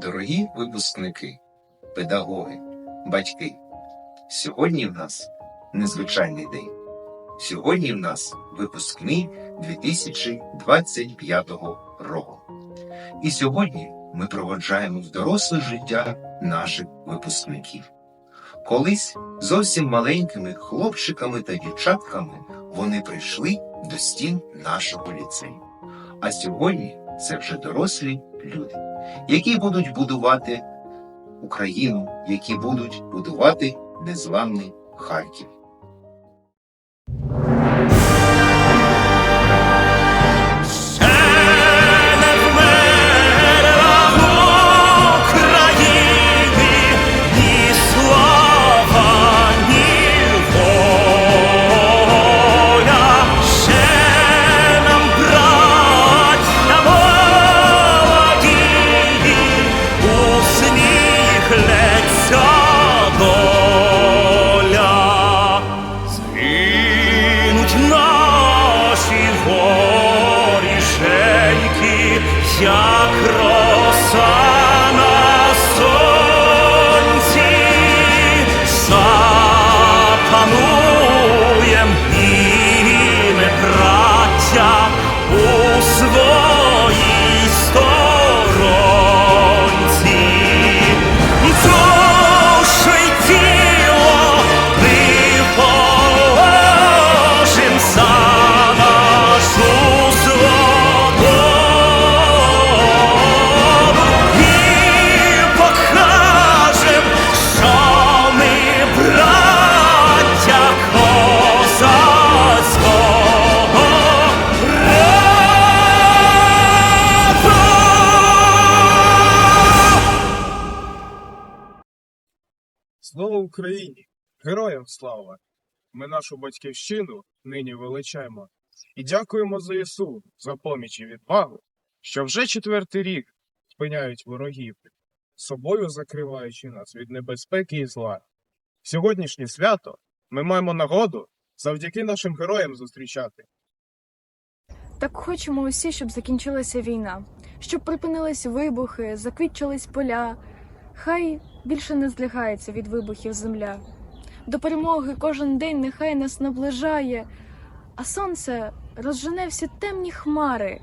Дорогі випускники, педагоги, батьки, сьогодні в нас незвичайний день. Сьогодні в нас випускний 2025 року. І сьогодні ми проводжаємо в доросле життя наших випускників. Колись зовсім маленькими хлопчиками та дівчатками вони прийшли до стін нашого ліцею. А сьогодні це вже дорослі люди, які будуть будувати Україну, які будуть будувати незламний Харків. Героям слава! Ми нашу батьківщину нині величаємо і дякуємо ЗСУ за поміч і відвагу, що вже четвертий рік спиняють ворогів, собою закриваючи нас від небезпеки і зла. Сьогоднішнє свято ми маємо нагоду завдяки нашим героям зустрічати. Так хочемо усі, щоб закінчилася війна, щоб припинились вибухи, заквітчились поля. Хай більше не злягається від вибухів земля. До перемоги кожен день нехай нас наближає, а сонце розжене всі темні хмари,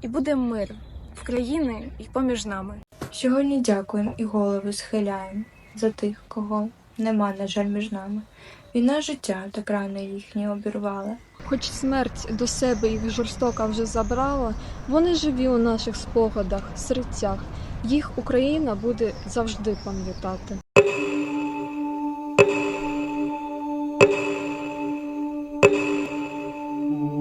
і буде мир в країни і поміж нами. Сьогодні дякуємо і голови схиляємо за тих, кого нема, на жаль, між нами. Війна життя так рано їхні обірвала. Хоч смерть до себе їх жорстока вже забрала, вони живі у наших спогадах, серцях. Їх Україна буде завжди пам'ятати.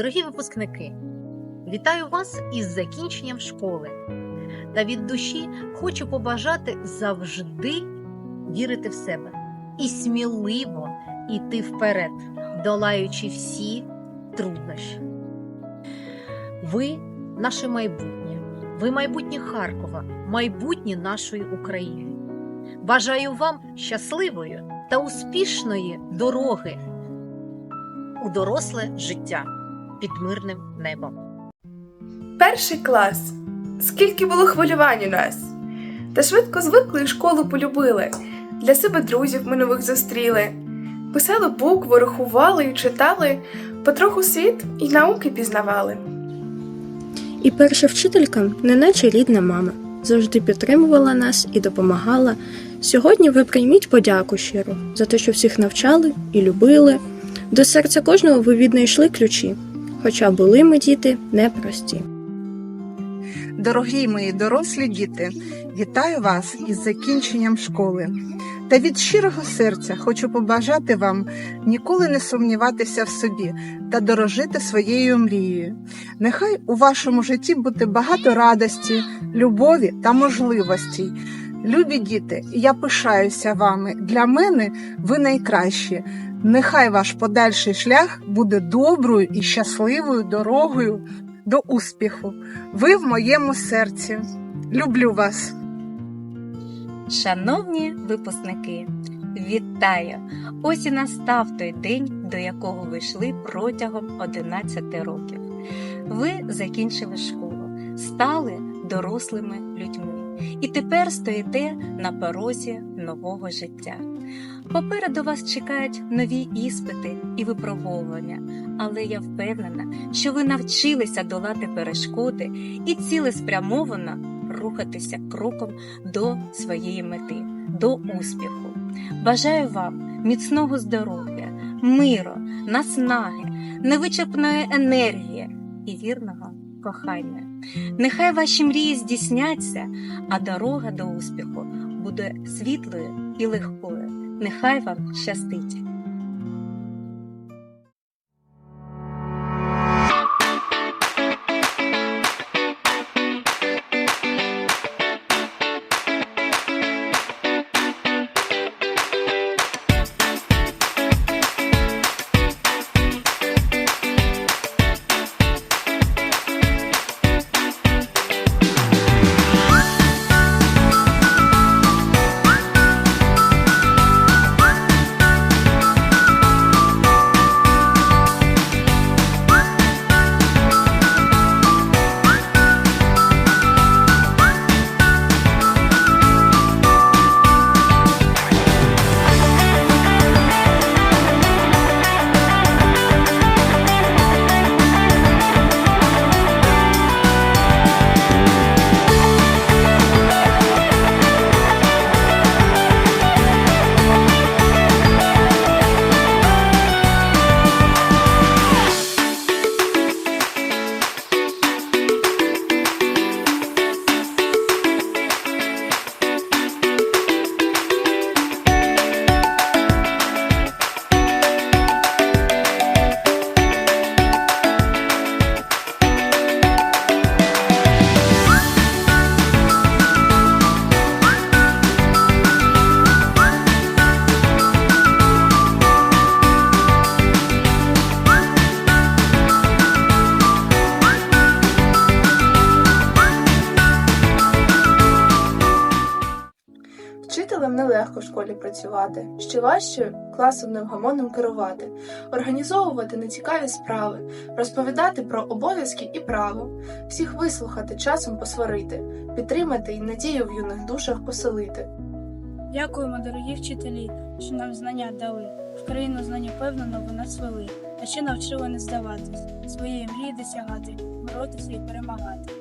Дорогі випускники, вітаю вас із закінченням школи. Та від душі хочу побажати завжди вірити в себе і сміливо йти вперед, долаючи всі труднощі. Ви наше майбутнє, ви майбутнє Харкова, майбутнє нашої України. Бажаю вам щасливої та успішної дороги у доросле життя під мирним небом. Перший клас. Скільки було хвилювань у нас. Та швидко звикли і школу полюбили. Для себе друзів ми нових зустріли. Писали букви, рахували і читали, потроху світ і науки пізнавали. І перша вчителька, неначе рідна мама. завжди підтримувала нас і допомагала. Сьогодні ви прийміть подяку щиру за те, що всіх навчали і любили. До серця кожного ви віднайшли ключі, хоча були ми діти непрості. Дорогі мої дорослі діти, вітаю вас із закінченням школи. Та від щирого серця хочу побажати вам ніколи не сумніватися в собі та дорожити своєю мрією. Нехай у вашому житті буде багато радості, любові та можливостей. Любі діти, я пишаюся вами. Для мене ви найкращі. Нехай ваш подальший шлях буде доброю і щасливою дорогою до успіху. Ви в моєму серці. Люблю вас. Шановні випускники, вітаю! Ось і настав той день, до якого ви йшли протягом 11 років. Ви закінчили школу, стали дорослими людьми і тепер стоїте на порозі нового життя. Попереду вас чекають нові іспити і випробовування, але я впевнена, що ви навчилися долати перешкоди і цілеспрямовано рухатися кроком до своєї мети, до успіху. Бажаю вам міцного здоров'я, миру, наснаги, невичерпної енергії і вірного кохання. Нехай ваші мрії здійсняться, а дорога до успіху буде світлою і легкою. Нехай вам щастить! Нелегко в школі працювати, ще важче класом невгамонним керувати, організовувати нецікаві справи, розповідати про обов'язки і право, всіх вислухати, часом посварити, підтримати і надію в юних душах поселити. Дякуємо, дорогі вчителі, що нам знання дали. В країну знання впевнено ви нас вели, а ще навчили не здаватись, своєї мрії досягати, боротися і перемагати.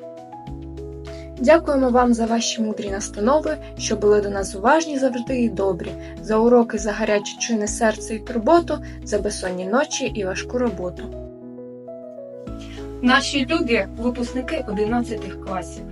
Дякуємо вам за ваші мудрі настанови, що були до нас уважні завжди і добрі, за уроки, за гаряче чуйне серце і турботу, за безсонні ночі і важку роботу. Наші люди, випускники 11 класів.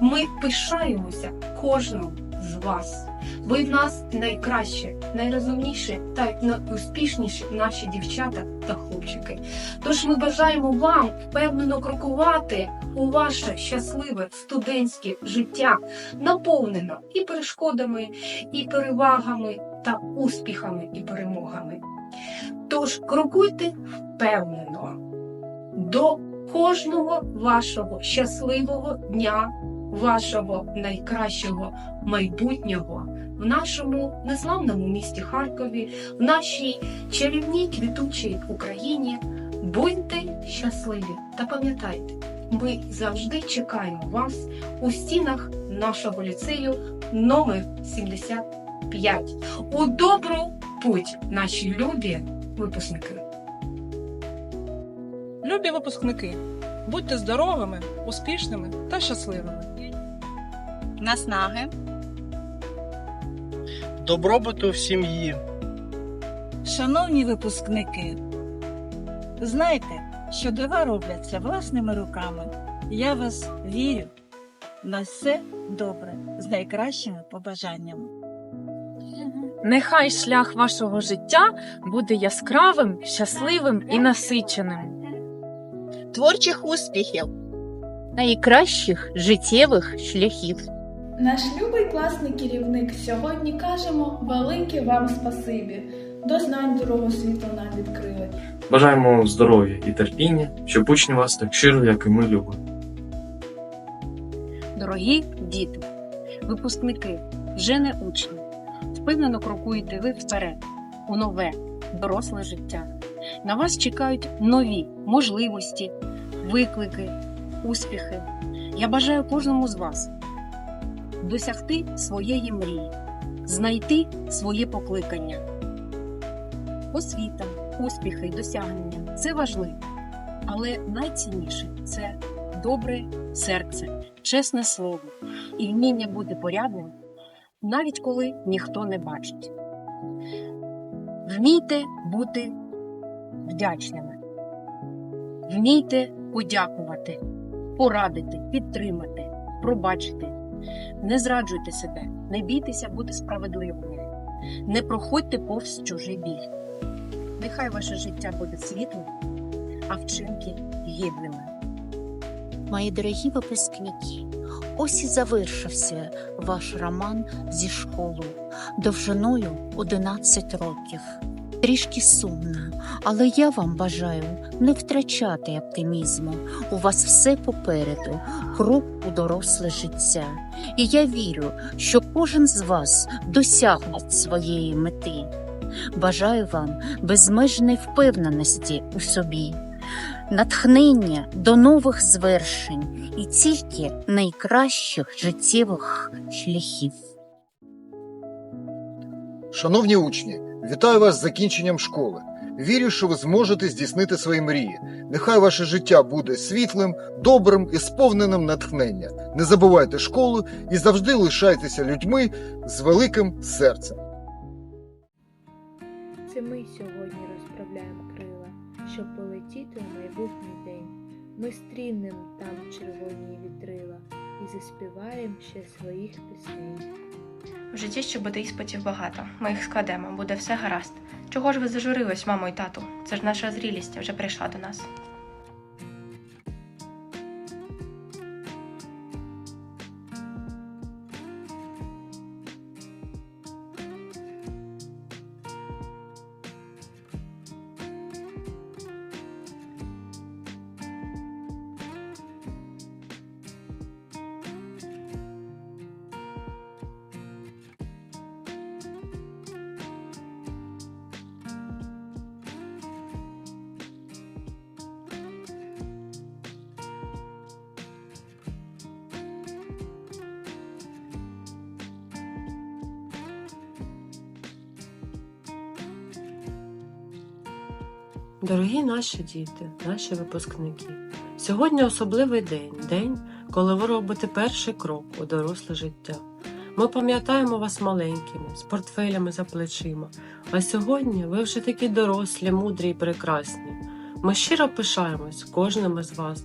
Ми пишаємося кожним з вас. Ви в нас найкращі, найрозумніші та найуспішніші наші дівчата та хлопчики. Тож ми бажаємо вам впевнено крокувати у ваше щасливе студентське життя, наповнено і перешкодами, і перевагами та успіхами і перемогами. Тож крокуйте впевнено до кожного вашого щасливого дня, вашого найкращого майбутнього в нашому незламному місті Харкові, в нашій чарівній квітучій Україні. Будьте щасливі та пам'ятайте, ми завжди чекаємо вас у стінах нашого ліцею номер 75. У добру путь, наші любі випускники! Любі випускники, будьте здоровими, успішними та щасливими. наснаги, добробуту в сім'ї. Шановні випускники, знайте, що дива робляться власними руками. Я вас вірю. На все добре з найкращими побажаннями. Нехай шлях вашого життя буде яскравим, щасливим і насиченим. творчих успіхів, найкращих життєвих шляхів. Наш любий класний керівник сьогодні кажемо велике вам спасибі. До знань дорогу світу нам відкрили. Бажаємо вам здоров'я і терпіння, щоб учні вас так щиро, як і ми любимо. Дорогі діти, випускники, вже не учні. Впевнено крокуєте ви вперед, у нове, доросле життя. На вас чекають нові можливості, виклики, успіхи. Я бажаю кожному з вас досягти своєї мрії, знайти своє покликання. Освіта, успіхи досягнення це важливо, але найцінніше це добре серце, чесне слово і вміння бути порядним, навіть коли ніхто не бачить. Вмійте бути вдячними, вмійте подякувати, порадити, підтримати, пробачити. Не зраджуйте себе, не бійтеся бути справедливими, не проходьте повз чужий біль. Нехай ваше життя буде світлим, а вчинки гідними. Мої дорогі випускники, ось і завершився ваш роман зі школою довжиною 11 років. Трішки сумно, але я вам бажаю не втрачати оптимізму. У вас все попереду, крок у доросле життя. І я вірю, що кожен з вас досягне своєї мети. Бажаю вам безмежної впевненості у собі, натхнення до нових звершень і тільки найкращих життєвих шляхів. Шановні учні, вітаю вас з закінченням школи. Вірю, що ви зможете здійснити свої мрії. Нехай ваше життя буде світлим, добрим і сповненим натхнення. Не забувайте школу і завжди лишайтеся людьми з великим серцем. Це ми сьогодні розправляємо крила, щоб полетіти у майбутній день. Ми стрінем там червоні вітрила і заспіваємо ще своїх пісень. В житті ще буде іспитів багато. Ми їх складемо, буде все гаразд. Чого ж ви зажурились, мамо і тату? Це ж наша зрілість вже прийшла до нас. Дорогі наші діти, наші випускники, сьогодні особливий день, день, коли ви робите перший крок у доросле життя. Ми пам'ятаємо вас маленькими, з портфелями за плечима, а сьогодні ви вже такі дорослі, мудрі і прекрасні. Ми щиро пишаємось кожним із вас.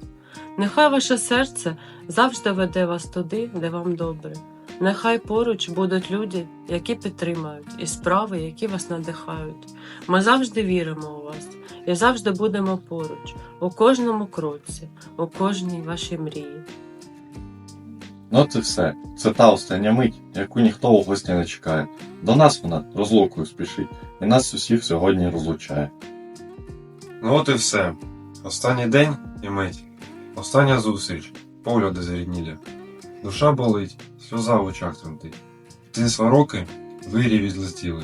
Нехай ваше серце завжди веде вас туди, де вам добре. Нехай поруч будуть люди, які підтримають, і справи, які вас надихають. Ми завжди віримо у вас і завжди будемо поруч, у кожному кроці, у кожній вашій мрії. Ну це все. Це та остання мить, яку ніхто у гості не чекає. До нас вона розлукою спішить, і нас усіх сьогодні розлучає. Ну от і все. Останній день і мить. Остання зустріч, погляди заріднілі. Душа болить, сльоза в очах тремтить. Дитинства роки вирі відлетіли.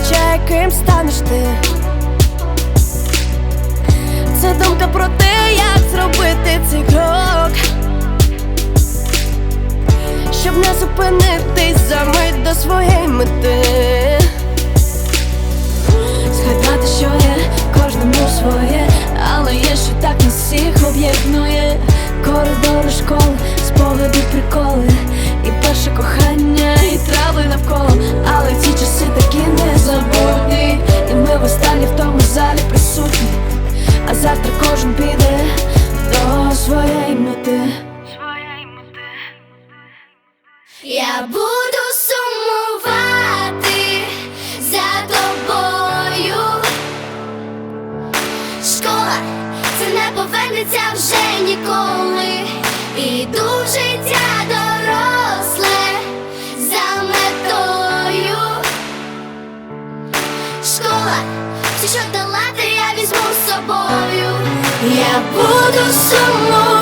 Визначає, ким станеш ти. Це думка про те, як зробити цей крок, щоб не зупинитись за мить до своєї мети. Згадати, що є кожному своє, але є, що так нас всіх об'єднує. Все, що долати, я візьму з собою. Я буду сумувати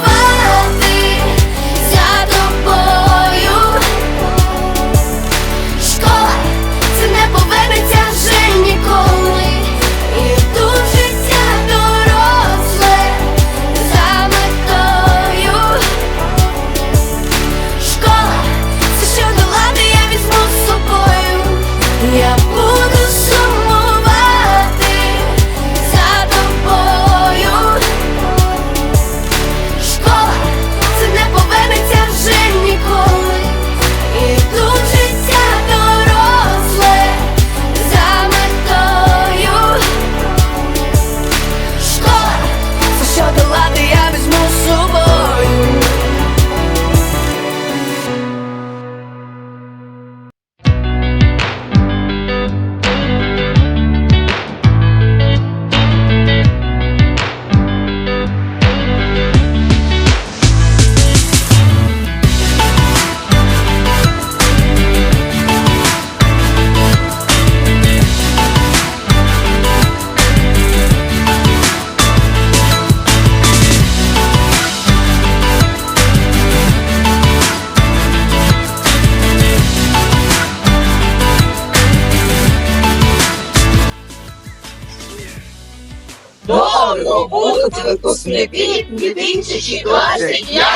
Довго будуть випускники 2025 року.